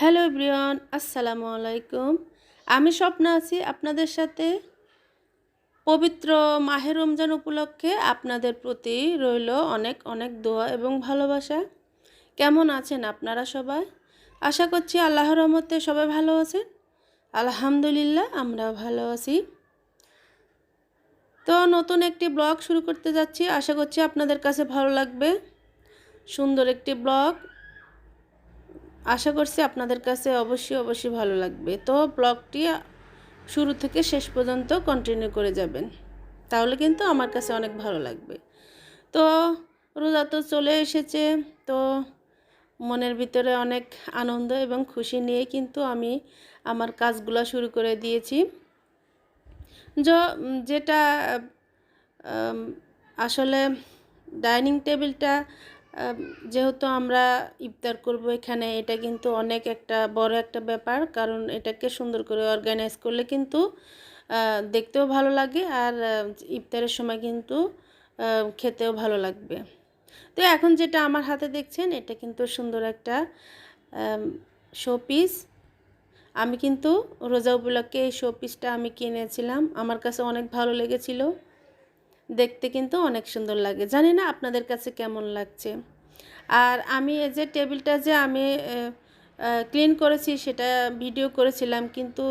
Hello Brian আসসালামু আলাইকুম। আমি স্বপ্ন আছি আপনাদের সাথে। পবিত্র মাহে রমজান উপলক্ষে আপনাদের প্রতি রইল অনেক অনেক দোয়া এবং ভালোবাসা। কেমন আছেন আপনারা সবাই? আশা করছি আল্লাহর রহমতে সবাই ভালো আছেন। আলহামদুলিল্লাহ আমরা ভালো আছি। তো নতুন একটি ব্লগ শুরু করতে যাচ্ছি। আশা করছি আপনাদের কাছে ভালো লাগবে। সুন্দর একটি ব্লগ। আশা করছি আপনাদের কাছে অবশ্যই অবশ্যই ভালো লাগবে। তো ব্লগটি শুরু থেকে শেষ পর্যন্ত কন্টিনিউ করে যাবেন। তাহলে কিন্তু আমার কাছে অনেক ভালো লাগবে। তো রোজা তো চলে এসেছে। তো মনের ভিতরে অনেক আনন্দ এবং খুশি নিয়ে কিন্তু আমি আমার কাজগুলো শুরু করে দিয়েছি। যেটা আসলে ডাইনিং টেবিলটা যেহেতু আমরা ইফতার করব এখানে, এটা কিন্তু অনেক একটা বড় একটা ব্যাপার, কারণ এটাকে সুন্দর করে অর্গানাইজ করলে কিন্তু দেখতেও ভালো লাগে আর ইফতারের সময় কিন্তু খেতেও ভালো লাগবে। তো এখন যেটা আমার হাতে দেখছেন, এটা কিন্তু সুন্দর একটা শোপিস আমি কিন্তু রোজা উপলক্ষে এই শোপিসটা আমি কিনেছিলাম, আমার কাছে অনেক ভালো লেগেছিল। দেখতে কিন্তু অনেক সুন্দর লাগে। জানি না আপনাদের কাছে কেমন লাগছে। আর আমি এই যে টেবিলটা যে আমি ক্লিন করেছি সেটা ভিডিও করেছিলাম, কিন্তু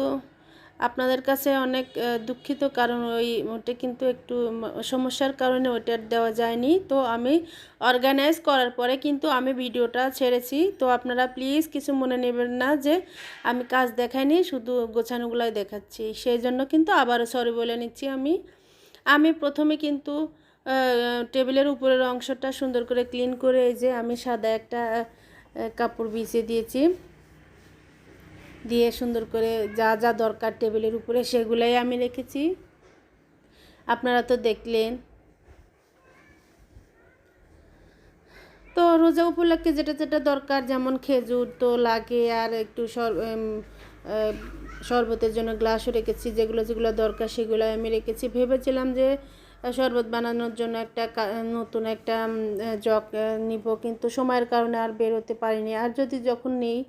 আপনাদের কাছে অনেক দুঃখিত কারণ ওই ওটা কিন্তু একটু সমস্যার কারণে ওটা দেওয়া যায়নি। তো আমি অর্গানাইজ করার পরে কিন্তু আমি ভিডিওটা ছেড়েছি। তো আপনারা প্লিজ কিছু মনে নেবেন না যে আমি কাজ দেখাইনি, শুধু গোছানোগুলাই দেখাচ্ছি। সেই জন্য কিন্তু আবারও সরি বলে নিচ্ছি আমি। আমি প্রথমে কিন্তু টেবিলের উপরের অংশটা সুন্দর করে ক্লিন করে এই যে আমি সাদা একটা কাপড় বিছিয়ে দিয়েছি। দিয়ে সুন্দর করে যা যা দরকার টেবিলের উপরে সেগুলাই আমি রেখেছি। আপনারা তো দেখলেন। তো রোজা উপলক্ষে যেটা যেটা দরকার, যেমন খেজুর তো লাগে আর একটু শরবতের জন্য গ্লাসও রেখেছি, যেগুলো যেগুলো দরকার সেগুলো আমি রেখেছি। ভেবেছিলাম যে শরবত বানানোর জন্য একটা নতুন একটা জগ নিব, কিন্তু সময়ের কারণে আর বেরোতে পারিনি। আর যদি যখন নেই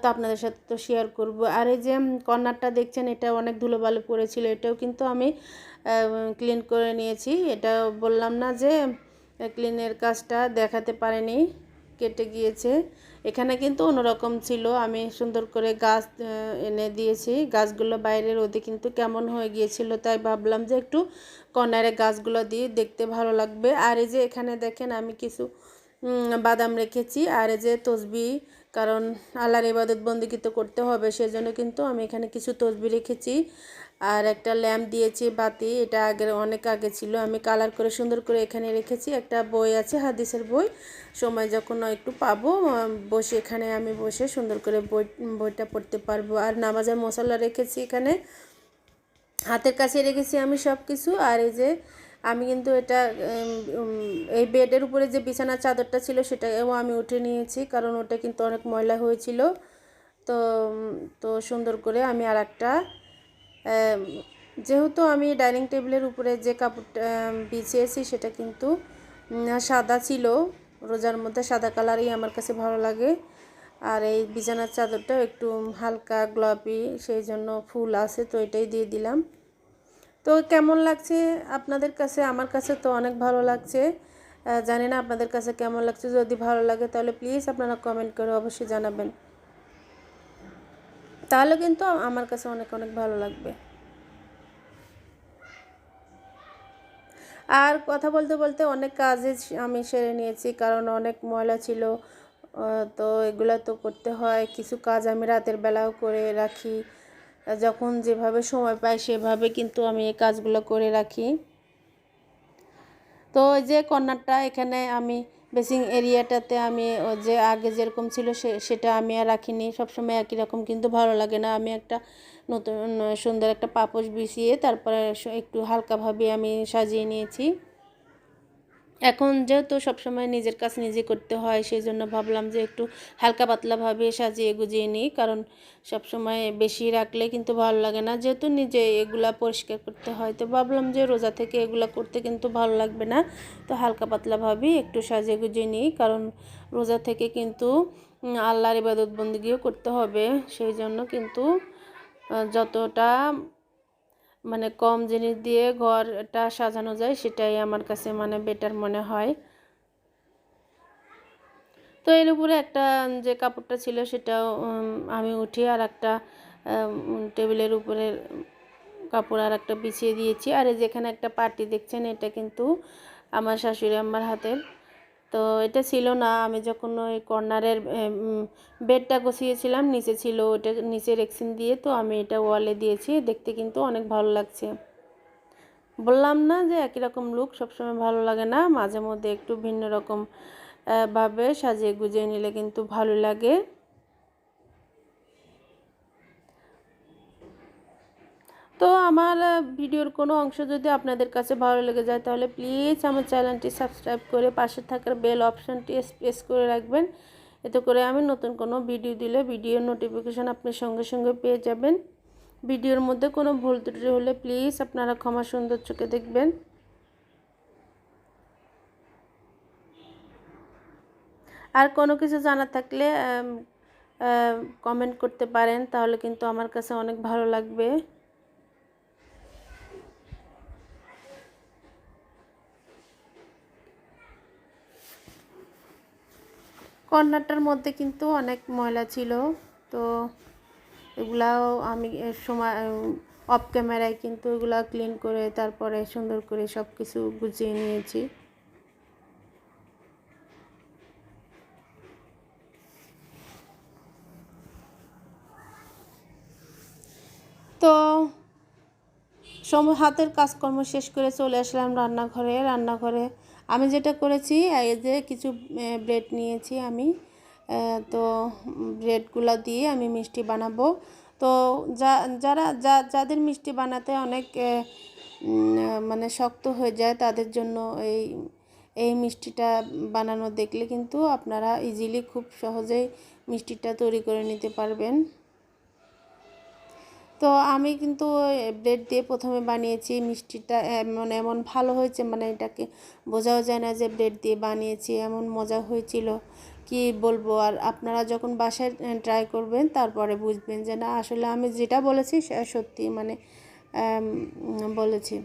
তো আপনাদের সাথে তো শেয়ার করব। আর এই যে কর্নারটা দেখছেন, এটা অনেক ধুলোবালু পড়েছিল, এটাও কিন্তু আমি ক্লিন করে নিয়েছি। এটা বললাম না যে ক্লিনের কাজটা দেখাতে পারেনি, কেটে গিয়েছে। এখানে কিন্তু অন্যরকম ছিল। আমি সুন্দর করে গাছ এনে দিয়েছি। গাছগুলো বাইরে রোদে কিন্তু কেমন হয়ে গিয়েছিল তাই ভাবলাম যে একটু কর্নারে গাছগুলো দিয়ে দেখতে ভালো লাগবে। আর এই যে এখানে দেখেন আমি কিছু বাদাম রেখেছি। আর এই যে তসবি, কারণ আল্লাহর ইবাদত বন্দিকে তো করতে হবে, সেজন্য কিন্তু আমি এখানে কিছু তসবি রেখেছি। আর একটা ল্যাম্প দিয়েছি বাতি, এটা আগের, অনেক আগে ছিল। আমি কালার করে সুন্দর করে এখানে রেখেছি। একটা বই আছে, হাদিসের বই। সময় যখন একটু পাবো বসে এখানে আমি বসে সুন্দর করে বই, বইটা পড়তে পারব। আর নামাজের মশলা রেখেছি এখানে। হাতের কাছে রেখেছি আমি সব কিছু আর এই যে, আমি কিন্তু এটা এই বেডের উপরে যে বিছানার চাদরটা ছিল, সেটাও আমি উঠে নিয়েছি, কারণ ওটা কিন্তু অনেক ময়লা হয়েছিল। তো তো সুন্দর করে আমি আর একটা যেহেতু আমি ডাইনিং টেবিলের উপরে যে কাপড়টা বিছিয়েছি সেটা কিন্তু সাদা ছিল। রোজার মধ্যে সাদা কালারই আমার কাছে ভালো লাগে। আর এই বিছানার চাদরটাও একটু হালকা গ্লাপি সেই জন্য ফুল আছে, তো এটাই দিয়ে দিলাম। তো কেমন লাগছে আপনাদের কাছে? আমার কাছে তো অনেক ভালো লাগছে। জানি না আপনাদের কাছে কেমন লাগছে। যদি ভালো লাগে তাহলে প্লিজ আপনারা কমেন্ট করে অবশ্যই জানাবেন। তাহলে কিন্তু আমার কাছে অনেক অনেক ভালো লাগবে। আর কথা বলতে বলতে অনেক কাজে আমি সেরে নিয়েছি, কারণ অনেক ময়লা ছিল তো এগুলো তো করতে হয়। কিছু কাজ আমি রাতের বেলাও করে রাখি, যখন যেভাবে সময় পাই সেভাবে কিন্তু আমি এই কাজগুলো করে রাখি। তো যে কর্নারটা এখানে আমি বেসিং এরিয়াটাতে আমি যে আগে যেরকম ছিল সেটা আমি আর রাখিনি। সবসময় একই রকম, কিন্তু ভালো লাগে না। আমি একটা নতুন, সুন্দর একটা পাপোশ বিছিয়ে তারপরে একটু হালকাভাবে আমি সাজিয়ে নিয়েছি। এখন যেহেতু সবসময় নিজের কাজ নিজে করতে হয় সেই জন্য ভাবলাম যে একটু হালকা পাতলাভাবে সাজিয়ে গুজিয়ে নিই। কারণ সবসময় বেশি রাখলে কিন্তু ভালো লাগে না। যেহেতু নিজে এগুলা পরিষ্কার করতে হয়, তো ভাবলাম যে রোজা থেকে এগুলা করতে কিন্তু ভালো লাগবে না। তো হালকা পাতলাভাবেই একটু সাজিয়ে গুজিয়ে নিই। কারণ রোজা থেকে কিন্তু আল্লাহর ইবাদত বন্দিগিও করতে হবে। সেই জন্য কিন্তু যতটা মানে কম জিনিস দিয়ে ঘরটা সাজানো যায়, সেটাই আমার কাছে মানে বেটার মনে হয়। তো এর উপরে একটা যে কাপড়টা ছিল সেটাও আমি উঠিয়ে আর একটা টেবিলের উপরে কাপড় আর একটা বিছিয়ে দিয়েছি। আর যেখানে একটা পার্টি দেখছেন, এটা কিন্তু আমার শাশুড়ি আমার হাতের। তো এটা ছিল না। আমি যখন ওই কর্নারের বেডটা গুছিয়েছিলাম, নিচে ছিল ওটা নিচে রেক্সিন দিয়ে, তো আমি এটা ওয়ালে দিয়েছি। দেখতে কিন্তু অনেক ভালো লাগছে। বললাম না যে একই রকম লুক সবসময় ভালো লাগে না। মাঝে মধ্যে একটু ভিন্ন রকম ভাবে সাজিয়ে গুজিয়ে নিলে কিন্তু ভালো লাগে। তো আমার ভিডিওর কোনো অংশ যদি আপনাদের কাছে ভালো লেগে যায়, তাহলে প্লিজ আমার চ্যানেলটি সাবস্ক্রাইব করে পাশে থাকার বেল অপশানটি প্রেস করে রাখবেন। এতে করে আমি নতুন কোনো ভিডিও দিলে ভিডিওর নোটিফিকেশান আপনি সঙ্গে সঙ্গে পেয়ে যাবেন। ভিডিওর মধ্যে কোনো ভুল ত্রুটি হলে প্লিজ আপনারা ক্ষমা সুন্দর চোখে দেখবেন। আর কোনো কিছু জানা থাকলে কমেন্ট করতে পারেন, তাহলে কিন্তু আমার কাছে অনেক ভালো লাগবে। কর্নারটার মধ্যে কিন্তু অনেক ময়লা ছিল। তো এগুলাও আমি সময় অফ ক্যামেরায় কিন্তু এগুলা ক্লিন করে তারপরে সুন্দর করে সব কিছু গুছিয়ে নিয়েছি। তো সম, হাতের কাজকর্ম শেষ করে চলে আসলাম রান্নাঘরে। রান্নাঘরে আমি যেটা করেছি, এই যে কিছু ব্রেড নিয়েছি আমি তো ব্রেডগুলো দিয়ে আমি মিষ্টি বানাবো। তো যা, যারা, যা, যাদের মিষ্টি বানাতে অনেক মানে শক্ত হয়ে যায়, তাদের জন্য এই এই মিষ্টিটা বানানো দেখলে কিন্তু আপনারা ইজিলি খুব সহজেই মিষ্টিটা তৈরি করে নিতে পারবেন। তো আমি কিন্তু ব্রেড দিয়ে প্রথমে বানিয়েছি, মিষ্টিটা এমন এমন ভালো হয়েছে মানে এটাকে বোঝাও যায় না যে ব্রেড দিয়ে বানিয়েছি, এমন মজা হয়েছিল। কি বলব? আর আপনারা যখন বাসায় ট্রাই করবেন, তারপরে বুঝবেন যে না, আসলে আমি যেটা বলেছি সেটা সত্যি মানে বলেছি।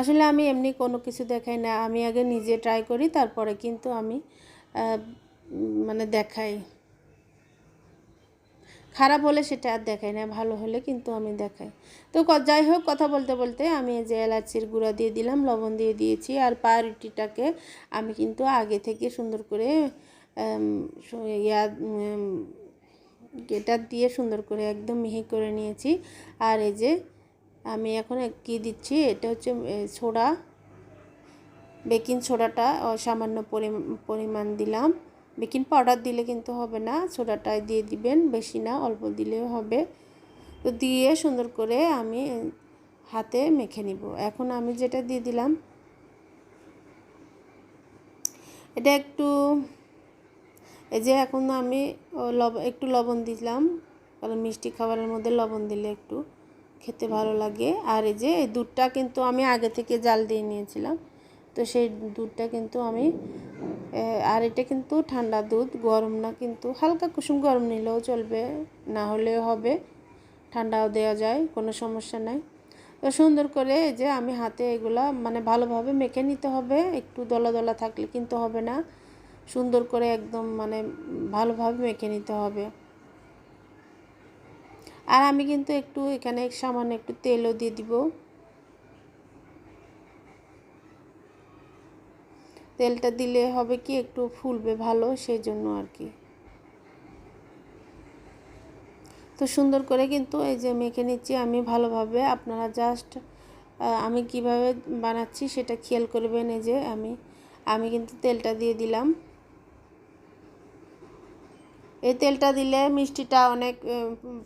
আসলে আমি এমনি কোনো কিছু দেখাই না, আমি আগে নিজে ট্রাই করি, তারপরে কিন্তু আমি মানে দেখাই। খারাপ হলে সেটা আর দেখাই না, ভালো হলে কিন্তু আমি দেখাই। তো যাই হোক, কথা বলতে বলতে আমি এই যে এলাচির গুঁড়া দিয়ে দিলাম, লবণ দিয়ে দিয়েছি আর পাউরুটিটাকে আমি কিন্তু আগে থেকে সুন্দর করে ইয়া এটা দিয়ে সুন্দর করে একদম মিহি করে নিয়েছি। আর এই যে আমি এখন কী দিচ্ছি, এটা হচ্ছে সোডা বেকিং সোডাটা সামান্য পরিমাণ দিলাম। বেকিং পাউডার দিলে কিন্তু হবে না, সোডাটাই দিয়ে দিবেন, বেশি না, অল্প দিলেও হবে। তো দিয়ে সুন্দর করে আমি হাতে মেখে নিব। এখন আমি যেটা দিয়ে দিলাম, এটা একটু, এই যে এখন আমি লব, একটু লবণ দিলাম, কারণ মিষ্টি খাবারের মধ্যে লবণ দিলে একটু খেতে ভালো লাগে। আর এই যে এই দুধটা কিন্তু আমি আগে থেকে জাল দিয়ে নিয়েছিলাম। তো সেই দুধটা কিন্তু আমি আর এটা কিন্তু ঠান্ডা দুধ, গরম না কিন্তু হালকা কুসুম গরম নিলেও চলবে, না হলেও হবে, ঠান্ডাও দেওয়া যায়, কোনো সমস্যা নাই। তো সুন্দর করে যে আমি হাতে এগুলা মানে ভালোভাবে মেখে নিতে হবে, একটু দলা দলা থাকলে কিন্তু হবে না, সুন্দর করে একদম মানে ভালোভাবে মেখে নিতে হবে। আর আমি কিন্তু একটু এখানে সামান্য একটু তেলও দিয়ে দিব। তেলটা দিলে হবে কি একটু ফুলবে ভালো সেই জন্য আর কি। তো সুন্দর করে কিন্তু এই যে মেখে নিচ্ছি আমি ভালোভাবে। আপনারা জাস্ট আমি কীভাবে বানাচ্ছি সেটা খেয়াল করবেন এই যে আমি আমি কিন্তু তেলটা দিয়ে দিলাম। এই তেলটা দিলে মিষ্টিটা অনেক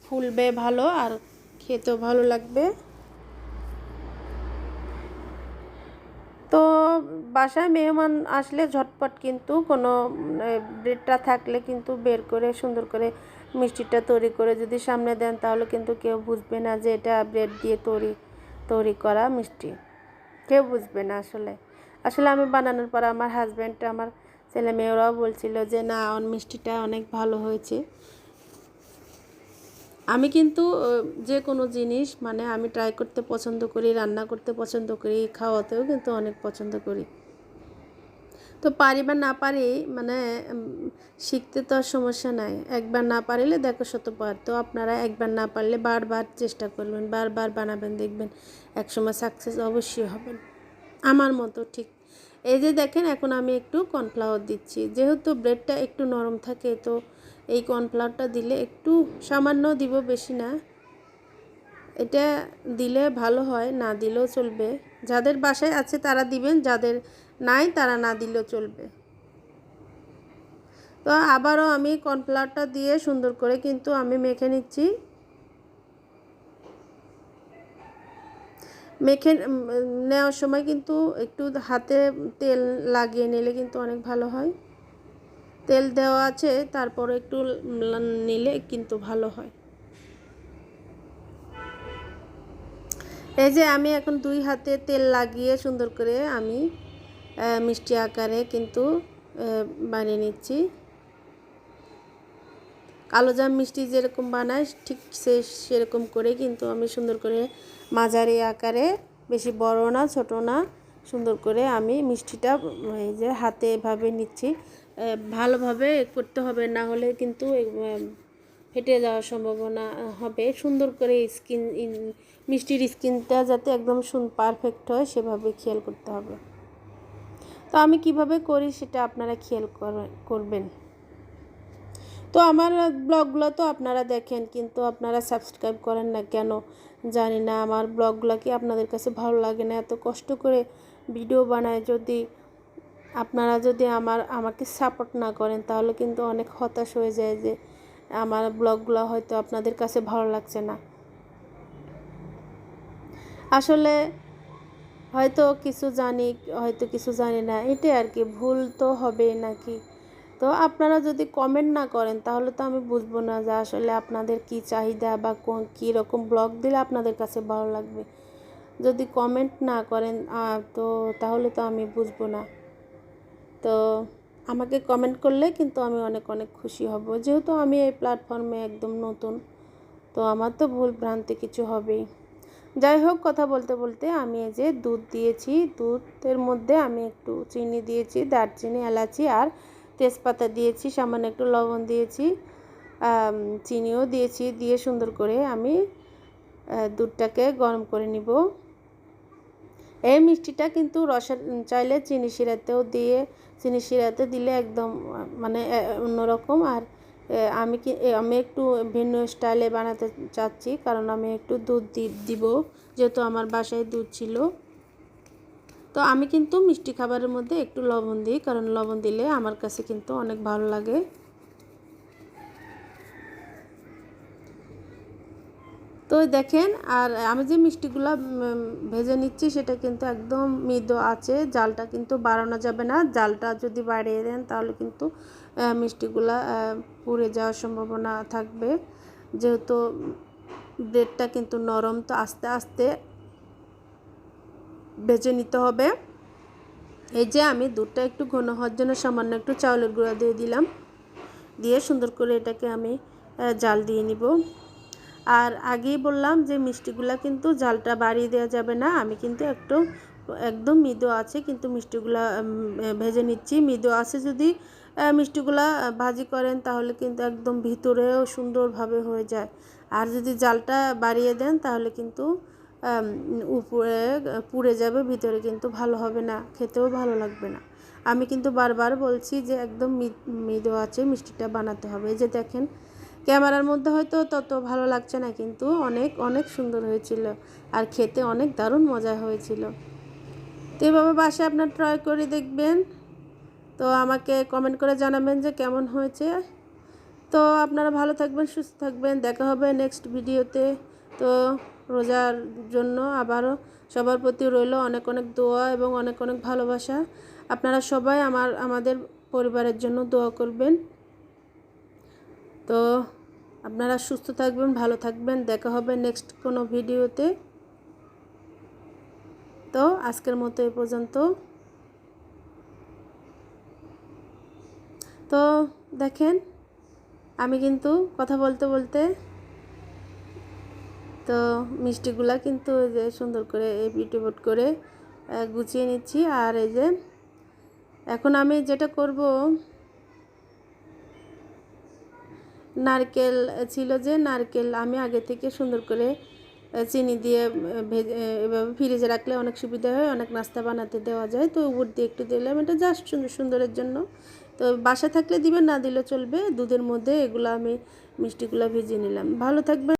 ফুলবে ভালো আর খেতেও ভালো লাগবে। তো বাসায় মেহমান আসলে ঝটপট কিন্তু কোনো ব্রেডটা থাকলে কিন্তু বের করে সুন্দর করে মিষ্টিটা তৈরি করে যদি সামনে দেন তাহলে কিন্তু কেউ বুঝবে না যে এটা ব্রেড দিয়ে তৈরি তৈরি করা মিষ্টি। কেউ বুঝবে না আসলে। আসলে আমি বানানোর পর আমার হাজব্যান্ড আমার ছেলে মেয়েরাও বলছিল যে না মিষ্টিটা অনেক ভালো হয়েছে। আমি কিন্তু যে কোনো জিনিস মানে আমি ট্রাই করতে পছন্দ করি, রান্না করতে পছন্দ করি, খাওয়াতেও কিন্তু অনেক পছন্দ করি। তো পারি বা না পারি মানে শিখতে তো আর সমস্যা নাই। একবার না পারিলে দেখো শতবার তো আপনারা একবার না পারলে বারবার চেষ্টা করবেন, বারবার বানাবেন, দেখবেন একসময় সাকসেস অবশ্যই হবেন। আমার মতো ঠিক। এই যে দেখেন, এখন আমি একটু কর্নফ্লাওয়ার দিচ্ছি। যেহেতু ব্রেডটা একটু নরম থাকে, তো এই কর্নফ্লাওয়ারটা দিলে একটু সামান্য দিব বেশি না। এটা দিলে ভালো হয়, না দিলেও চলবে। যাদের বাসায় আছে তারা দিবেন, যাদের নাই তারা না দিলেও চলবে। তো আবারও আমি কর্নফ্লাওয়ারটা দিয়ে সুন্দর করে কিন্তু আমি মেখে নিচ্ছি। মেখে নেওয়ার সময় কিন্তু একটু হাতে তেল লাগিয়ে নিলে কিন্তু অনেক ভালো হয়। তেল দেওয়া আছে, তারপরে একটু নিলে কিন্তু ভালো হয়। এই যে আমি এখন দুই হাতে তেল লাগিয়ে সুন্দর করে আমি মিষ্টি আকারে কিন্তু বানিয়ে নিচ্ছি। কালোজাম মিষ্টি যেরকম বানায় ঠিক সে, সেরকম করে কিন্তু আমি সুন্দর করে মাঝারি আকারে, বেশি বড় না, ছোট না, সুন্দর করে আমি মিষ্টিটা, এই যে হাতে এভাবে নিচ্ছি। ভালোভাবে করতে হবে, না হলে কিন্তু ফেটে যাওয়ার সম্ভাবনা হবে। সুন্দর করে স্কিন মিষ্টির স্কিনটা যাতে একদম পারফেক্ট হয়, সেভাবে খেয়াল করতে হবে। তো আমি কীভাবে করি সেটা আপনারা খেয়াল করে- করবেন। তো আমার ব্লগগুলো তো আপনারা দেখেন, কিন্তু আপনারা সাবস্ক্রাইব করেন না কেন জানি না। আমার ব্লগগুলো কি আপনাদের কাছে ভালো লাগে না? এত কষ্ট করে ভিডিও বানায় যদি আপনারা যদি আমার, আমাকে সাপোর্ট না করেন, তাহলে কিন্তু অনেক হতাশ হয়ে যায় যে আমার ব্লগগুলো হয়তো আপনাদের কাছে ভালো লাগছে না। আসলে হয়তো কিছু জানি, হয়তো কিছু জানি না, এটাই আর কি, ভুল তো হবে নাকি? তো আপনারা যদি কমেন্ট না করেন, তাহলে তো আমি বুঝব না যে আসলে আপনাদের কি চাহিদা বা কোন, কী রকম ব্লগ দিলে আপনাদের কাছে ভালো লাগবে। যদি কমেন্ট না করেন তো তাহলে তো আমি বুঝব না। তো আমাকে কমেন্ট করলে কিন্তু আমি অনেক অনেক খুশি হব। যেহেতু আমি এই প্ল্যাটফর্মে একদম নতুন, তো আমার তো ভুল ভ্রান্তি কিছু হবেই। যাই হোক, কথা বলতে বলতে আমি এই যে দুধ দিয়েছি, দুধের মধ্যে আমি একটু চিনি দিয়েছি, দারচিনি, এলাচি আর তেজপাতা দিয়েছি, সামান্য একটু লবণ দিয়েছি চিনিও দিয়েছি, দিয়ে সুন্দর করে আমি দুধটাকে গরম করে নিব। এই মিষ্টিটা কিন্তু রসের চাইলে চিনি শিরাতেও দিয়ে, চিনি শিরাতে দিলে একদম মানে অন্যরকম। আর আমি কি আমি একটু ভিন্ন স্টাইলে বানাতে চাচ্ছি, কারণ আমি একটু দুধ দিব, যেহেতু আমার বাসায় দুধ ছিল। তো আমি কিন্তু মিষ্টি খাবারের মধ্যে একটু লবণ দিই, কারণ লবণ দিলে আমার কাছে কিন্তু অনেক ভালো লাগে। তো দেখেন, আর আমি যে মিষ্টিগুলো ভেজে নিচ্ছি, সেটা কিন্তু একদম মৃদু আছে। জালটা কিন্তু বাড়ানো যাবে না। জালটা যদি বাড়িয়ে দেন, তাহলে কিন্তু মিষ্টিগুলা পুড়ে যাওয়ার সম্ভাবনা থাকবে। যেহেতু ব্রেডটা কিন্তু নরম, তো আস্তে আস্তে ভেজে নিতে হবে। এই যে আমি দুধটা একটু ঘন হওয়ার জন্য সামান্য একটু চাউলের গুঁড়া দিয়ে দিলাম। দিয়ে সুন্দর করে এটাকে আমি জাল দিয়ে নিব। আর আগেই বললাম যে মিষ্টিগুলা কিন্তু জালটা বাড়িয়ে দেওয়া যাবে না। আমি কিন্তু একটু, একদম মৃদু আছে, কিন্তু মিষ্টিগুলা ভেজে নিচ্ছি। মৃদু আছে যদি মিষ্টিগুলা ভাজি করেন তাহলে কিন্তু একদম ভিতরেও সুন্দরভাবে হয়ে যায়। আর যদি জালটা বাড়িয়ে দেন তাহলে কিন্তু উপরে, পুড়ে যাবে, ভিতরে কিন্তু ভালো হবে না, খেতেও ভালো লাগবে না। আমি কিন্তু বারবার বলছি যে একদম মৃদু আছে, মিষ্টিটা বানাতে হবে। যে দেখেন ক্যামেরার মধ্যে হয়তো তত ভালো লাগছে না, কিন্তু অনেক অনেক সুন্দর হয়েছিল আর খেতে অনেক দারুণ মজা হয়েছিল। তো এভাবে বাসায় আপনার ট্রাই করে দেখবেন। তো আমাকে কমেন্ট করে জানাবেন যে কেমন হয়েছে। তো আপনারা ভালো থাকবেন, সুস্থ থাকবেন। দেখা হবে নেক্সট ভিডিওতে তো রোজার জন্য আবারও সবার প্রতি রইল অনেক অনেক দোয়া এবং অনেক অনেক ভালোবাসা। আপনারা সবাই আমার, আমাদের পরিবারের জন্য দোয়া করবেন। তো আপনারা সুস্থ থাকবেন, ভালো থাকবেন। দেখা হবে নেক্সট কোনো ভিডিওতে। তো আজকের মতো এ পর্যন্ত। তো দেখেন, আমি কিন্তু কথা বলতে বলতে তো মিষ্টিগুলা কিন্তু এই যে সুন্দর করে এই বিউটিবোট করে গুছিয়ে নিচ্ছি। আর এই যে এখন আমি যেটা করব নারকেল ছিল যে নারকেল আমি আগে থেকে সুন্দর করে চিনি দিয়ে ভেজে এভাবে ফ্রিজে রাখলে অনেক সুবিধা হয়, অনেক নাস্তা বানাতে দেওয়া যায়। তো উপর দিয়ে একটু দিলাম, এটা জাস্ট সুন্দর সুন্দরের জন্য। তো বাসা থাকলে দিবেন, না দিলে চলবে। দুধের মধ্যে এগুলো আমি মিষ্টিগুলো ভেজে নিলাম। ভালো থাকবে